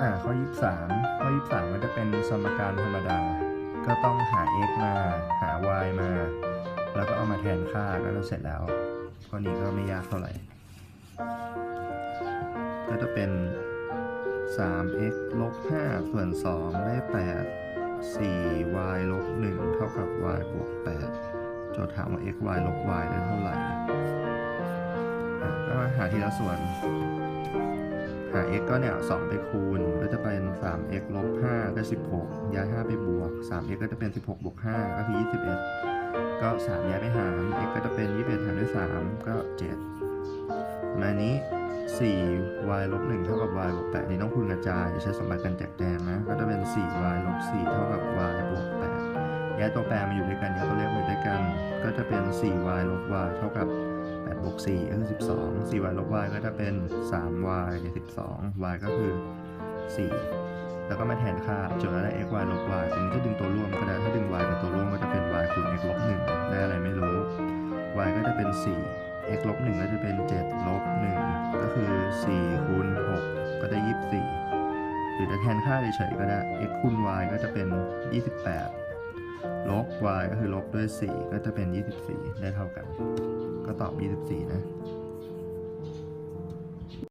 อ่าข้อ 23 ข้อ 23 มันจะเป็นสมการธรรมดา ก็ต้องหา x มา หา y มา แล้วก็เอามาแทนค่าก็จะเสร็จแล้ว ข้อนี้ก็ไม่ยากเท่าไหร่ ก็จะเป็น 3x ลบ 5 ส่วน 2 ได้ 8 4y ลบ 1 เท่ากับ y บวก 8 โจทย์ถามว่า x y ลบ y ได้เท่าไหร่ก็มาหาทีละส่วน หา x ก็เนี่ย2ไปคูณก็จะเป็น 3x ลบ5ก็16 ย้าย 5 ไปบวก 3x ก็จะเป็น 16บวก5ก็คือ 21 ก็ 3 ย้ายไปหาร x ก็จะเป็น 21 หารด้วย 3 ก็ 7 มานี้ 4y ลบ1เท่ากับ y บวก8นี่ต้องคูณกระจายจะใช้สมบัติการแจกแจงนะ ก็จะเป็น 4y ลบ4เท่ากับ y บวก8 ย้ายตัวแปรมาอยู่ด้วยกันย้ายตัวเลขมาอยู่ด้วยกัน ก็จะเป็น 4y ลบ y เท่ากับ8บวก4ก็คือ 12 4y ลบ y ก็จะเป็น 3y 12 y ก็คือ 4 แล้วก็มาแทนค่าจนได้ x y ลบ y ตรงนี้ถ้าดึงตัวร่วมก็ได้ถ้าดึง y กับตัวร่วมก็จะเป็น y คูณ x ลบ 1 ได้อะไรไม่รู้ y ก็จะเป็น 4 x ลบ 1 ก็จะเป็น 7 ลบ 1 ก็คือ 4 คูณ 6 ก็ได้ 24 หรือจะแทนค่าเฉยๆก็ได้ x คูณ y ก็จะเป็น 28 ลบ y ก็คือลบด้วย 4 ก็จะเป็น 24 ได้เท่ากัน ก็ตอบ 24 นะ